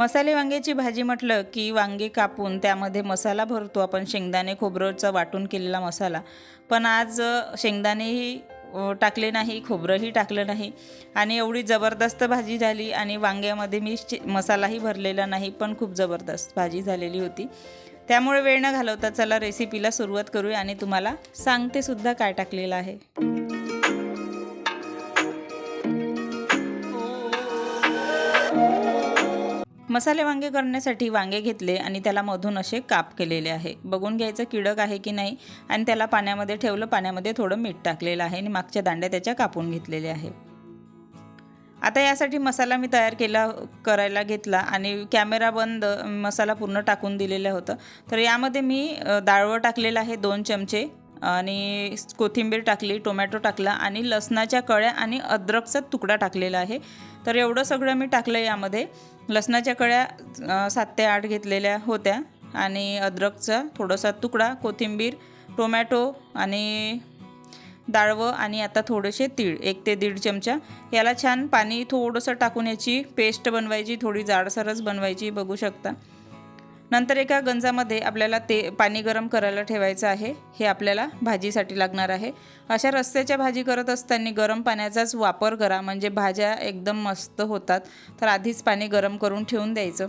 मसाले वांग्याची भाजी म्हटलं की वांगे कापून त्यामध्ये मसाला भरतो. आपण शेंगदाणे खोबरंचा वाटून केलेला मसाला. पण आज शेंगदाणेही टाकले नाही खोबरंही टाकलं नाही. आणि एवढी जबरदस्त भाजी झाली आणि वांग्यामध्ये मी मसालाही भरलेला नाही पण खूप जबरदस्त भाजी झालेली होती. त्यामुळे वेळ न घालवता चला रेसिपीला सुरुवात करूया आणि तुम्हाला सांगते सुद्धा काय टाकलेलं आहे. मसाले वांगे करण्यासाठी वांगे घेतले आणि त्याला मधून असे काप केलेले आहे. बघून घ्यायचं किडक आहे की नाही आणि त्याला पाण्यामध्ये ठेवलं पाण्यामध्ये थोडं मीठ टाकलेलं आहे आणि मागच्या दांड्या त्याच्या कापून घेतलेल्या आहे. आता यासाठी मसाला मी तयार केला करायला घेतला आणि कॅमेरा बंद मसाला पूर्ण टाकून दिलेलं होतं. तर यामध्ये मी डाळवं टाकलेलं आहे दोन चमचे. आणि कोथिंबीर टाकली टोमॅटो टाकला आणि लसणाच्या कळ्या आणि अद्रकचा तुकडा टाकलेला आहे. तर एवढं सगळं मी टाकलं यामध्ये. लसणाच्या कळ्या सात ते आठ घेतलेल्या होत्या आणि अद्रकचा थोडासा तुकडा कोथिंबीर टोमॅटो आणि डाळवं आणि आता थोडेसे तीळ एक ते दीड चमचा. याला छान पाणी थोडंसं टाकून याची पेस्ट बनवायची थोडी जाडसरच बनवायची बघू शकता. नंतर एका गंजामध्ये आपल्याला ते पाणी गरम करायला ठेवायचं आहे. हे आपल्याला भाजीसाठी लागणार आहे. अशा रस्त्याच्या भाजी करत असताना गरम पाण्याचाच वापर करा. म्हणजे भाज्या एकदम मस्त होतात. तर आधीच पाणी गरम करून ठेवून द्यायचं.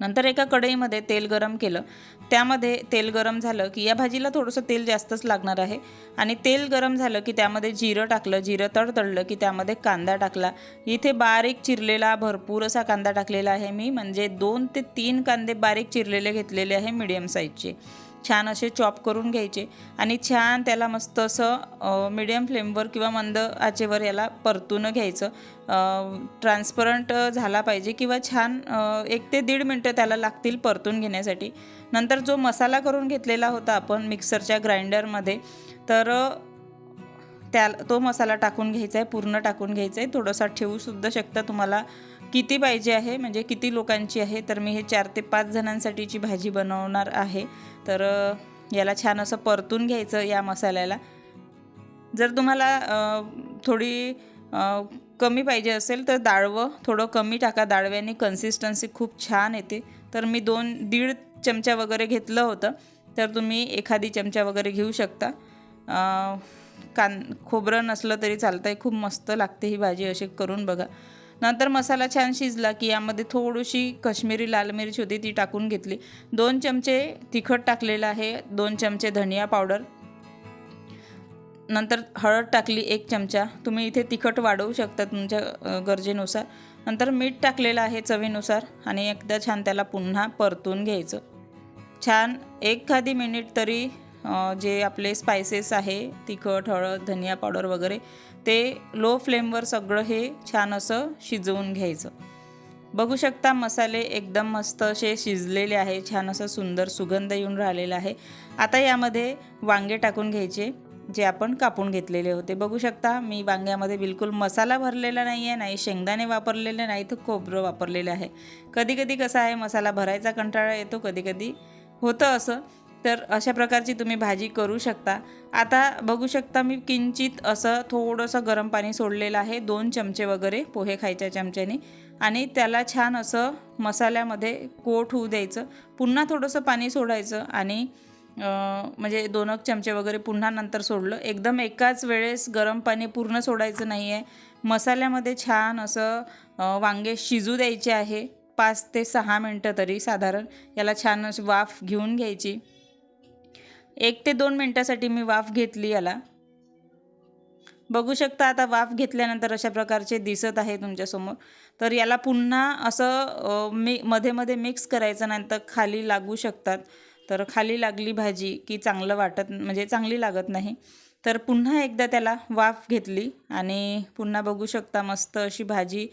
नंतर एका कढईमध्ये तेल गरम केलं. त्यामध्ये तेल गरम झालं की या भाजीला थोडंसं तेल जास्तच लागणार आहे. आणि तेल गरम झालं की त्यामध्ये जिरं टाकलं जिरं तडतडलं की त्यामध्ये कांदा टाकला. इथे बारीक चिरलेला भरपूर असा कांदा टाकलेला आहे मी. म्हणजे दोन ते तीन कांदे बारीक चिरलेले घेतलेले आहे मिडियम साईजचे छान असे चॉप करून घ्यायचे आणि छान त्याला मस्त असं मिडियम फ्लेमवर किंवा मंद आचेवर याला परतून घ्यायचं. ट्रान्सपरंट झाला पाहिजे किंवा छान एक ते दीड मिनटं त्याला लागतील परतून घेण्यासाठी. नंतर जो मसाला करून घेतलेला होता आपण मिक्सरच्या ग्राइंडरमध्ये तर त्या तो मसाला टाकून घ्यायचा आहे पूर्ण टाकून घ्यायचा आहे. थोडासा ठेवूसुद्धा शकता तुम्हाला किती पाहिजे आहे? म्हणजे किती लोकांची आहे? तर मी हे चार ते पाच जणांसाठीची भाजी बनवणार आहे. तर याला छान असं परतून घ्यायचं या मसाल्याला. जर तुम्हाला थोडी कमी पाहिजे असेल तर डाळवं थोडं कमी टाका. डाळव्याने कन्सिस्टन्सी खूप छान येते. तर मी दोन दीड चमचा वगैरे घेतलं होतं. तर तुम्ही एखादी चमचा वगैरे घेऊ शकता. कान खोबरं नसलं तरी चालतं आहे खूप मस्त लागते ही भाजी अशी करून बघा. नंतर मसाला छान शिजला की यामध्ये थोडीशी कश्मीरी लाल मिरची होती ती टाकून घेतली. दोन चमचे तिखट टाकलेलं आहे दोन चमचे धनिया पावडर. नंतर हळद टाकली एक चमचा. तुम्ही इथे तिखट वाढवू शकता तुमच्या गरजेनुसार. नंतर मीठ टाकलेलं आहे चवीनुसार आणि एकदा छान त्याला पुन्हा परतून घ्यायचं. छान एखादी मिनिट तरी जे आपले स्पायसेस आहे तिखट हळद धनिया पावडर वगैरे ते लो फ्लेमवर सगळं हे छान असं शिजवून घ्यायचं. बघू शकता मसाले एकदम मस्त असे शिजलेले आहे छान असं सुंदर सुगंध येऊन राहिलेला आहे. आता यामध्ये वांगे टाकून घ्यायचे जे आपण कापून घेतलेले होते. बघू शकता मी वांग्यामध्ये बिलकुल मसाला भरलेला नाही आहे नाही शेंगदाणे वापरलेले नाही तर खोबरं वापरलेलं आहे. कधी कधी कसं आहे मसाला भरायचा कंटाळा येतो कधी कधी होतं असं. तर अशा प्रकारची तुम्ही भाजी करू शकता. आता बघू शकता मी किंचित असं थोडंसं गरम पाणी सोडलेलं आहे दोन चमचे वगैरे पोहे खायच्या चमच्याने. आणि त्याला छान असं मसाल्यामध्ये कोट होऊ द्यायचं पुन्हा थोडंसं पाणी सोडायचं आणि म्हणजे दोन एक चमचे वगैरे पुन्हा नंतर सोडलं. एकदम एकाच वेळेस गरम पाणी पूर्ण सोडायचं नाही आहे मसाल्यामध्ये छान असं वांगे शिजू द्यायचे आहे पाच ते सहा मिनटं तरी साधारण. याला छान वाफ घेऊन घ्यायची. एक ते दोन मिनटासाठी मी वाफ घेतली याला. बघू शकता आता वाफ घेतल्यानंतर अशा प्रकारचे दिसत आहे तुमच्यासमोर तर याला पुन्हा असं मी मध्ये मध्ये मिक्स करायचं नंतर खाली लागू शकतात. तर खाली लागली भाजी की चांगलं वाटत म्हणजे चांगली लागत नाही. तर पुन्हा एकदा त्याला वाफ घेतली आणि पुन्हा बघू शकता मस्त अशी भाजी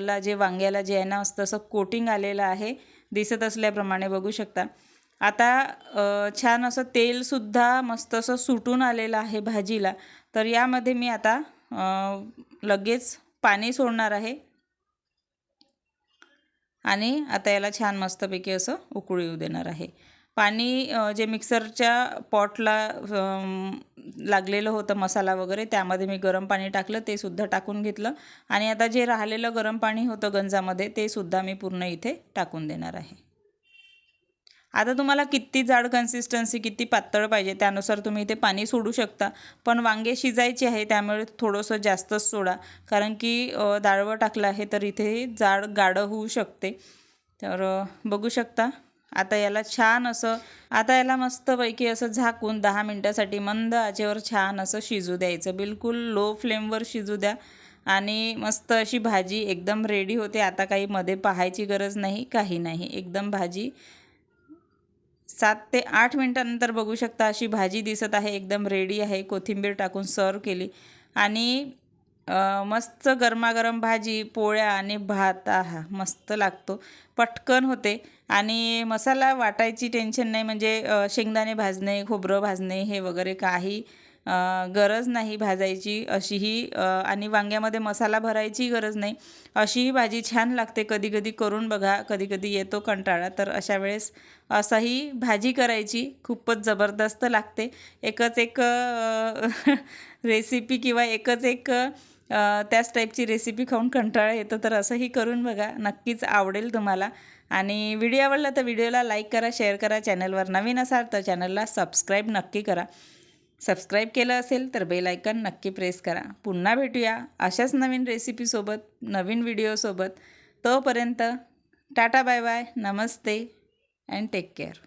ला जे वांग्याला जे आहे ना मस्त असं कोटिंग आलेलं आहे. दिसत असल्याप्रमाणे बघू शकता. आता छान असं तेलसुद्धा मस्त असं सुटून आलेलं आहे भाजीला. तर यामध्ये मी आता लगेच पाणी सोडणार आहे. आणि आता याला छान मस्तपैकी असं उकळू येऊ देणार आहे. पाणी जे मिक्सरच्या पॉटला लागलेलं होतं मसाला वगैरे त्यामध्ये मी गरम पाणी टाकलं ते सुद्धा टाकून घेतलं. आणि आता जे राहिलेलं गरम पाणी होतं गंजामध्ये ते सुद्धा मी पूर्ण इथे टाकून देणार आहे. आता तुम्हाला किती जाड कन्सिस्टन्सी किती पातळ पाहिजे त्यानुसार तुम्ही इथे पाणी सोडू शकता. पण वांगे शिजायचे आहे त्यामुळे थोडंसं जास्तच सोडा. कारण की डाळवं टाकलं आहे तर इथे जाड गाढं होऊ शकते. तर बघू शकता. आता याला छान असं आता याला मस्तपैकी असं झाकून दहा मिनटासाठी मंद आचेवर छान असं शिजू द्यायचं. बिलकुल लो फ्लेमवर शिजू द्या. आणि मस्त अशी भाजी एकदम रेडी होते. आता काही मध्ये पाहायची गरज नाही काही नाही. एकदम भाजी सात ते आठ मिनटानंतर बघू शकता अशी भाजी दिसत आहे एकदम रेडी आहे. कोथिंबीर टाकून सर्व केली. आणि मस्त गरमागरम भाजी पोळ्या आणि भात. आहा मस्त लागतो. पटकन होते. आणि मसाला वाटायची टेन्शन नाही. म्हणजे शेंगदाणे भाजणे खोबरं भाजणे हे वगैरे काही गरज नाही भाजायची अशीही आणि वांग्यामध्ये मसाला भरायची गरज नाही. अशीही भाजी छान लागते कधी कधी करून बघा कधी कधी येतो कंटाळा तर अशा वेळेस असाही भाजी करायची खूपच जबरदस्त लागते. एकच एक रेसिपी किंवा एकच एक त्याच टाईपची रेसिपी खाऊन कंटाळा येतो तर असंही करून बघा नक्कीच आवडेल तुम्हाला. आणि व्हिडिओ आवडला तर व्हिडिओला लाईक करा शेअर करा चॅनलवर नवीन असाल तर चॅनलला सबस्क्राईब नक्की करा. सबस्क्राईब केलं असेल तर बेल आयकन नक्की प्रेस करा. पुन्हा भेटूया अशाच नवीन रेसिपीसोबत नवीन व्हिडिओसोबत तोपर्यंत टाटा बाय बाय नमस्ते अँड टेक केअर